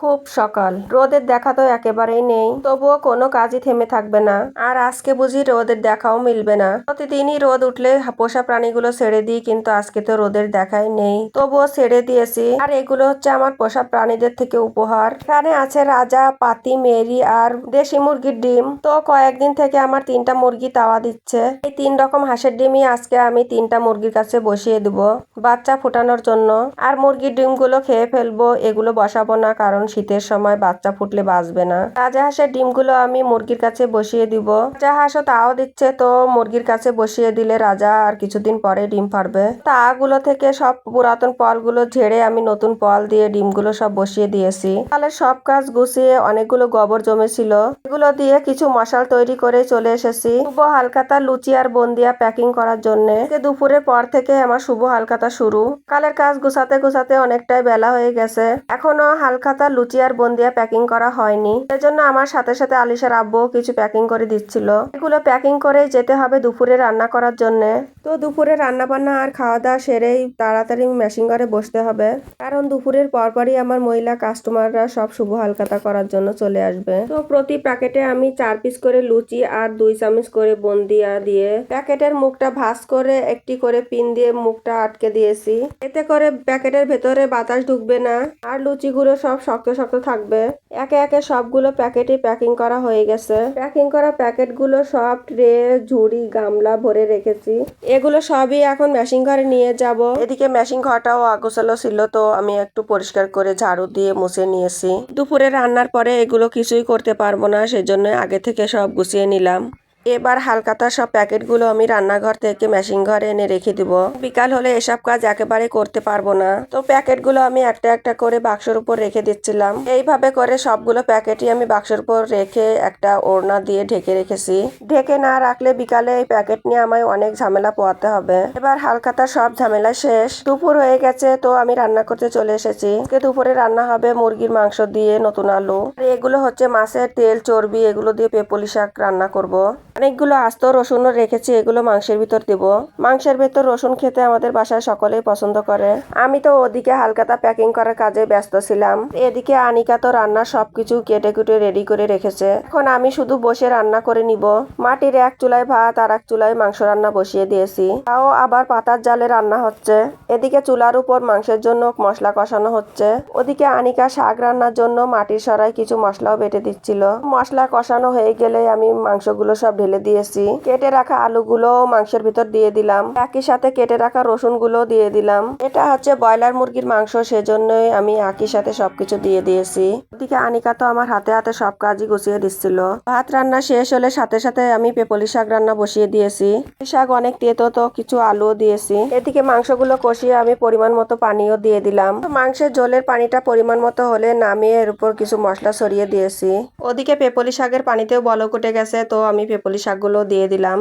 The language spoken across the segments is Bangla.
খুব সকাল। রোদের দেখা তো একেবারেই নেই, তবুও কোনো কাজই থেমে থাকবে না। আর আজকে বুঝি রোদের দেখাও মিলবে না। প্রতিদিনই রোদ উঠলে পোষা প্রাণীগুলো ছেড়ে দিই, কিন্তু আজকে তো রোদের দেখাই নেই। তবুও ছেড়ে দিয়েছি। আর এগুলো হচ্ছে আমার পোষা প্রাণীদের থেকে উপহার। এখানে আছে রাজা, পাতি, মেরি আর দেশি মুরগির ডিম। তো কয়েকদিন থেকে আমার তিনটা মুরগি তাওয়া দিচ্ছে। এই তিন রকম হাঁসের ডিমই আজকে আমি তিনটা মুরগির কাছে বসিয়ে দেবো, বাচ্চা ফোটানোর জন্য। আর মুরগির ডিমগুলো খেয়ে ফেলব, এগুলো বসাবো না, কারণ শীতের সময় বাচ্চা ফুটলে বাঁচবে না। রাজা হাঁসের ডিমগুলো আমি মুরগির কাছে বসিয়ে দিব। রাজা হাঁসও তাও দিচ্ছে, তো মুরগির কাছে বসিয়ে দিলে রাজা আর কিছুদিন পরে ডিম পারবে তাগুলো থেকে সব পুরাতন পলগুলো ঝেড়ে আমি নতুন পল দিয়ে ডিমগুলো সব বসিয়ে দিয়েছি। তাহলে সব কাজ গুছিয়ে অনেকগুলো গোবর জমেছিল। এগুলো দিয়ে কিছু মশাল তৈরি করে চলে এসেছি। শুভ হালকাতা লুচি আর বন্দিয়া প্যাকিং করার জন্য। দুপুরের পর থেকে আমার শুভ হালকাতা শুরু। কালের কাজ গুছাতে গুছাতে অনেকটাই বেলা হয়ে গেছে। এখনও হালখাতা লুচি আর বন্দিয়া প্যাকিং করা হয়নি। সেজন্য আমার সাথে সাথে আলিশার আব্বু কিছু প্যাকিং করে দিচ্ছিল। এগুলো প্যাকিং করে যেতে হবে দুপুরে রান্না করার জন্য। তো দুপুরে রান্না বান্না আর খাওয়া দাওয়া সেরেই তাড়াতাড়ি মেশিন ঘরে বসতে হবে। কারণ দুপুরের পরপরই আমার মহিলা কাস্টমাররা সব শুভ হালকাতা করার জন্য চলে আসবে। তো প্রতি প্যাকেটে আমি চার পিস করে লুচি আর দুই চামচ করে বন্দিয়া দিয়ে প্যাকেটের মুখটা ভাঁজ করে, একটি করে পিন দিয়ে মুখটা আটকে দিয়েছি। এতে করে প্যাকেটের ভেতরে বাতাস ঢুকবে না। আর লুচিগুলো সব শক্ত শক্ত থাকবে। একে একে সবগুলো প্যাকেটই প্যাকিং করা হয়ে গেছে। প্যাকিং করা প্যাকেটগুলো সব ট্রে, ঝুড়ি, গামলা ভরে রেখেছি। এগুলো সবই এখন মেশিন ঘরে নিয়ে যাব। এদিকে মেশিন ঘরটাও আগোছালো ছিল তো আমি একটু পরিষ্কার করে ঝাড়ু দিয়ে মুছে নিয়েছি। দুপুরে রান্নার পরে এগুলো কিছুই করতে পারব না, সেজন্য আগে থেকে সব গুছিয়ে নিলাম। এবার হালকাতা সব প্যাকেটগুলো আমি রান্নাঘর থেকে মেশিন ঘরে এনে রেখে দিব। বিকাল হলে এসব কাজ একেবারে করতে পারব না। তো প্যাকেটগুলো আমি একটা একটা করে বাক্সের উপর রেখে দিচ্ছিলাম। এইভাবে করে সবগুলো প্যাকেটই আমি বাক্সের উপর রেখে একটা ওড়না দিয়ে ঢেকে রেখেছি। ঢেকে না রাখলে বিকালে এই প্যাকেট নিয়ে আমায় অনেক ঝামেলা পোয়াতে হবে। এবার হালকাতা সব ঝামেলা শেষ। দুপুর হয়ে গেছে তো আমি রান্না করতে চলে এসেছি। দুপুরে রান্না হবে মুরগির মাংস দিয়ে নতুন আলু। এগুলো হচ্ছে মাছের তেল, চর্বি, এগুলো দিয়ে পেপলি শাক রান্না করব। অনেকগুলো আস্ত রসুনও রেখেছি, এগুলো মাংসের ভিতর দিব। মাংসের ভেতর রসুন খেতে আমাদের বাসায় সকলেই পছন্দ করে। আমি তো ওদিকে হালকাতা প্যাকিং করার কাজে ব্যস্ত ছিলাম। এদিকে আনিকা তো রান্নার সবকিছু কেটে কুটে রেডি করে রেখেছে। এখন আমি শুধু বসে রান্না করে নিব। মাটির এক চুলায় ভাত আর এক চুলায় মাংস রান্না বসিয়ে দিয়েছি। তাও আবার পাতার জালে রান্না হচ্ছে। এদিকে চুলার উপর মাংসের জন্য মশলা কষানো হচ্ছে। ওদিকে আনিকা শাক রান্নার জন্য মাটির সরাই কিছু মশলাও বেটে দিচ্ছিল। মশলা কষানো হয়ে গেলে আমি মাংসগুলো সব ঢেলে দিয়েছি। কেটে রাখা আলুগুলো মাংসের ভিতর দিয়ে দিলাম। একই সাথে কেটে রাখা রসুনগুলো দিয়ে দিলাম। এটা হচ্ছে ব্রয়লার মুরগির মাংস, সেজন্যই আমি একই সাথে সবকিছু দিয়ে দিয়েছি। ওদিকে আনিকা তো আমার হাতে হাতে সব কাজই গুছিয়ে দিচ্ছিল। ভাত রান্না শেষ হলে সাথে সাথে আমি পেপলি শাক রান্না বসিয়ে দিয়েছি। শাক অনেক তেতো, তো কিছু আলুও দিয়েছি। এদিকে মাংসগুলো কষিয়ে আমি পরিমাণ মতো পানিও দিয়ে দিলাম। মাংসের জলের পানিটা পরিমাণ মতো হলে নামিয়ে এর উপর কিছু মশলা ছড়িয়ে দিয়েছি। ওদিকে পেপলি শাকের পানিতেও বলক উঠে গেছে, তো আমি পেপলি শাকগুলো দিয়ে দিলাম।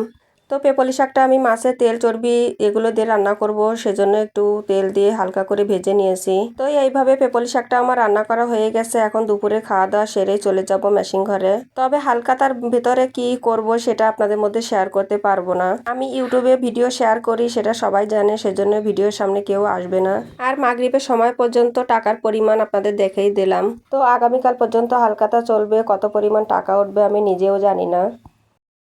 তো পেপলি শাকটা আমি মাছের তেল, চর্বি এগুলো দিয়ে রান্না করব, সেজন্য একটু তেল দিয়ে হালকা করে ভেজে নিয়েছি। তো এইভাবে পেপলি শাকটা আমার রান্না করা হয়ে গেছে। এখন দুপুরে খাওয়া দাওয়া সেরে চলে যাব মেশিন ঘরে। তবে হালকা তার ভিতরে কি করব সেটা আপনাদের মধ্যে শেয়ার করতে পারব না। আমি ইউটিউবে ভিডিও শেয়ার করি, সেটা সবাই জানে, সেজন্য ভিডিওর সামনে কেউ আসবে না। আর মাগরীবের সময় পর্যন্ত টাকার পরিমাণ আপনাদের দেখেই দিলাম। তো আগামীকাল পর্যন্ত হালকাতা চলবে, কত পরিমাণ টাকা উঠবে আমি নিজেও জানি না।